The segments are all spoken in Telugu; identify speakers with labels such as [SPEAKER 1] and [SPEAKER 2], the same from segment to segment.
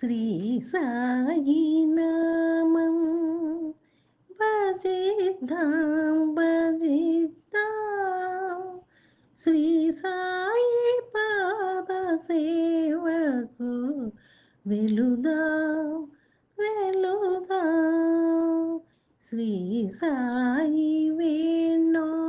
[SPEAKER 1] శ్రీ సాయి నామం. భజిద్దాం భజిద్దాం. శ్రీ సాయి పాద సేవకు వెలుదాం వెలుదాం శ్రీ సాయి వేణో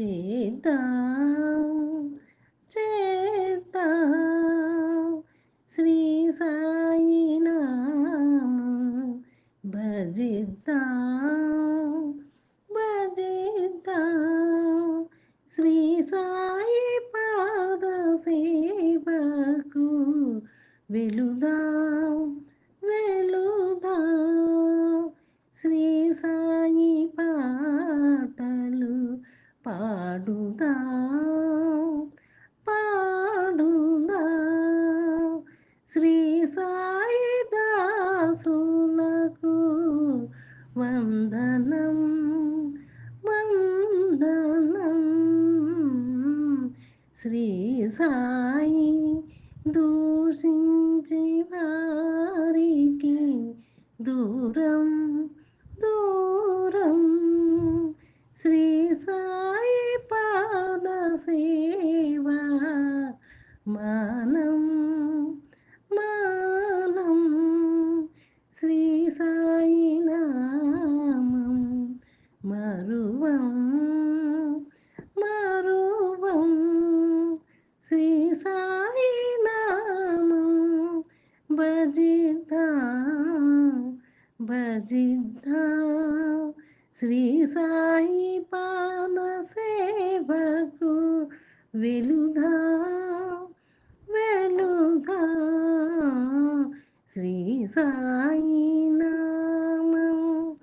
[SPEAKER 1] చేద్దాం చేద్దాం. శ్రీ సాయి నాము భజిద్దాం భజిద్దాం. శ్రీ సాయి పాద సేవకు వెలుదాం వెలుదాం శ్రీ సాయి పాడుదా. పాడుదా శ్రీ సాయి దాసులకు వందనం వందనం. శ్రీ సాయి దూషించి వారికి దూరం దూరం. మానం మానం. శ్రీ సాయి నామం మరువం మరువం. శ్రీ సాయి నామం భజిద్దాం భజిద్దాం. శ్రీ సాయి పాద సేవకు వెలుదా. శ్రీ సాయి నామం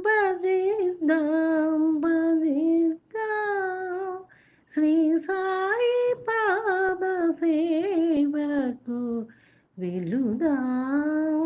[SPEAKER 1] భజిద్దాం భజిద్దాం. శ్రీ సాయి పాద సేవకు వెలుదాం